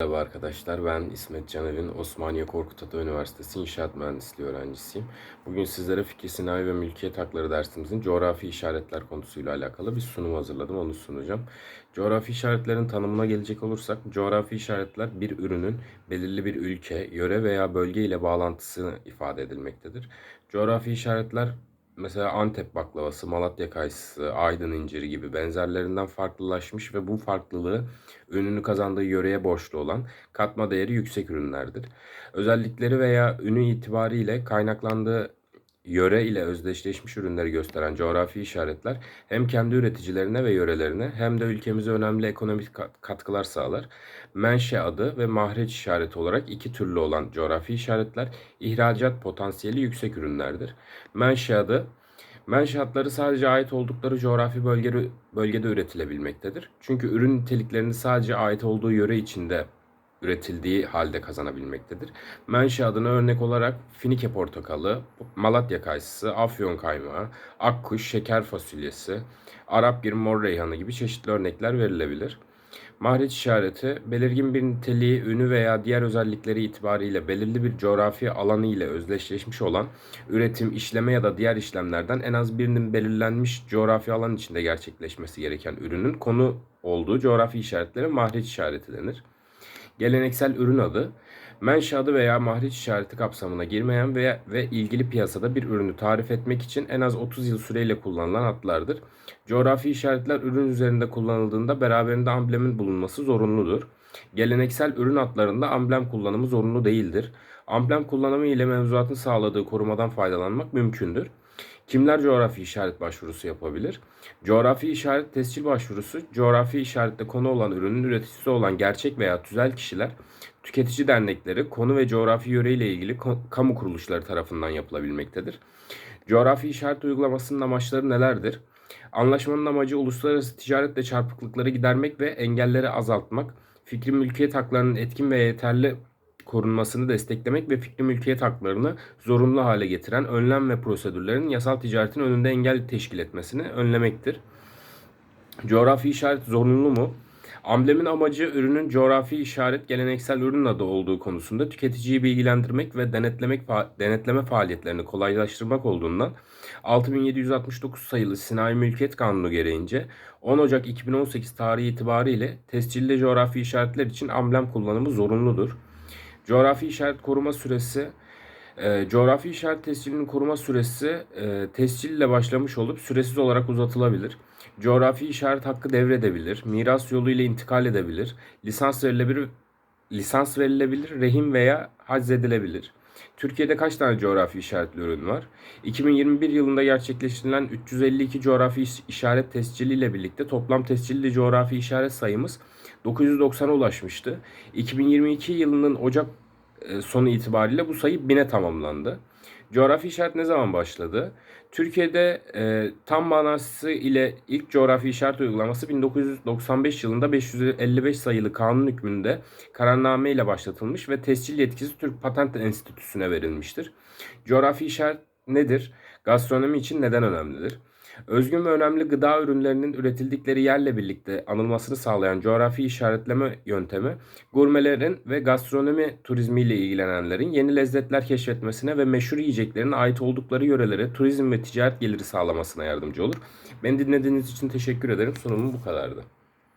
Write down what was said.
Merhaba arkadaşlar, ben İsmet Canevin, Osmaniye Korkut Ata Üniversitesi İnşaat Mühendisliği öğrencisiyim. Bugün sizlere fikir sinayi ve mülkiyet hakları dersimizin coğrafi işaretler konusuyla alakalı bir sunum hazırladım, onu sunacağım. Coğrafi işaretlerin tanımına gelecek olursak, coğrafi işaretler bir ürünün belirli bir ülke, yöre veya bölge ile bağlantısını ifade edilmektedir. Coğrafi işaretler Mesela Antep baklavası, Malatya kayısı, Aydın inciri gibi benzerlerinden farklılaşmış ve bu farklılığı ününü kazandığı yöreye borçlu olan katma değeri yüksek ürünlerdir. Özellikleri veya ünü itibariyle kaynaklandığı yöre ile özdeşleşmiş ürünleri gösteren coğrafi işaretler hem kendi üreticilerine ve yörelerine hem de ülkemize önemli ekonomik katkılar sağlar. Menşe adı ve mahreç işareti olarak iki türlü olan coğrafi işaretler ihracat potansiyeli yüksek ürünlerdir. Menşe adı Menşaatları sadece ait oldukları coğrafi bölge, bölgede üretilebilmektedir. Çünkü ürün niteliklerini sadece ait olduğu yöre içinde üretildiği halde kazanabilmektedir. Menşe adına örnek olarak Finike portakalı, Malatya kayısı, Afyon kaymağı, akkuş, şeker fasulyesi, Arap bir mor reyhanı gibi çeşitli örnekler verilebilir. Mahreç işareti, belirgin bir niteliği, ünü veya diğer özellikleri itibariyle belirli bir coğrafi alanı ile özdeşleşmiş olan üretim, işleme ya da diğer işlemlerden en az birinin belirlenmiş coğrafi alan içinde gerçekleşmesi gereken ürünün konu olduğu coğrafi işaretlere mahreç işareti denir. Geleneksel ürün adı, menşe veya mahreç işareti kapsamına girmeyen veya ve ilgili piyasada bir ürünü tarif etmek için en az 30 yıl süreyle kullanılan adlardır. Coğrafi işaretler ürün üzerinde kullanıldığında beraberinde amblemin bulunması zorunludur. Geleneksel ürün adlarında amblem kullanımı zorunlu değildir. Amblem kullanımı ile mevzuatın sağladığı korumadan faydalanmak mümkündür. Kimler coğrafi işaret başvurusu yapabilir? Coğrafi işaret tescil başvurusu, coğrafi işarette konu olan ürünün üreticisi olan gerçek veya tüzel kişiler, tüketici dernekleri, konu ve coğrafi yöre ile ilgili kamu kuruluşları tarafından yapılabilmektedir. Coğrafi işaret uygulamasının amaçları nelerdir? Anlaşmanın amacı uluslararası ticaretle çarpıklıkları gidermek ve engelleri azaltmak, fikri mülkiyet haklarının etkin ve yeterli korunmasını desteklemek ve fikri mülkiyet haklarını zorunlu hale getiren önlem ve prosedürlerin yasal ticaretin önünde engel teşkil etmesini önlemektir. Coğrafi işaret zorunlu mu? Amblemin amacı ürünün coğrafi işaret geleneksel ürün adı olduğu konusunda tüketiciyi bilgilendirmek ve denetlemek denetleme faaliyetlerini kolaylaştırmak olduğundan 6769 sayılı Sinayi Mülkiyet Kanunu gereğince 10 Ocak 2018 tarihi itibariyle tescilli coğrafi işaretler için amblem kullanımı zorunludur. Coğrafi işaret koruma süresi e, coğrafi işaret tescilinin koruma süresi e, tescil ile başlamış olup süresiz olarak uzatılabilir. Coğrafi işaret hakkı devredebilir, miras yoluyla intikal edebilir, lisans verilebilir, lisans verilebilir, rehin veya haczedilebilir. Türkiye'de kaç tane coğrafi işaretli ürün var? 2021 yılında gerçekleştirilen 352 coğrafi işaret tescili ile birlikte toplam tescilli coğrafi işaret sayımız 990'a ulaşmıştı. 2022 yılının Ocak e, sonu itibariyle bu sayı 1000'e tamamlandı. Coğrafi işaret ne zaman başladı? Türkiye'de e, tam manası ile ilk coğrafi işaret uygulaması 1995 yılında 555 sayılı kanun hükmünde kararname ile başlatılmış ve tescil yetkisi Türk Patent Enstitüsü'ne verilmiştir. Coğrafi işaret nedir? Gastronomi için neden önemlidir? Özgün ve önemli gıda ürünlerinin üretildikleri yerle birlikte anılmasını sağlayan coğrafi işaretleme yöntemi, gurmelerin ve gastronomi turizmiyle ilgilenenlerin yeni lezzetler keşfetmesine ve meşhur yiyeceklerin ait oldukları yörelere turizm ve ticaret geliri sağlamasına yardımcı olur. Beni dinlediğiniz için teşekkür ederim. Sunumum bu kadardı.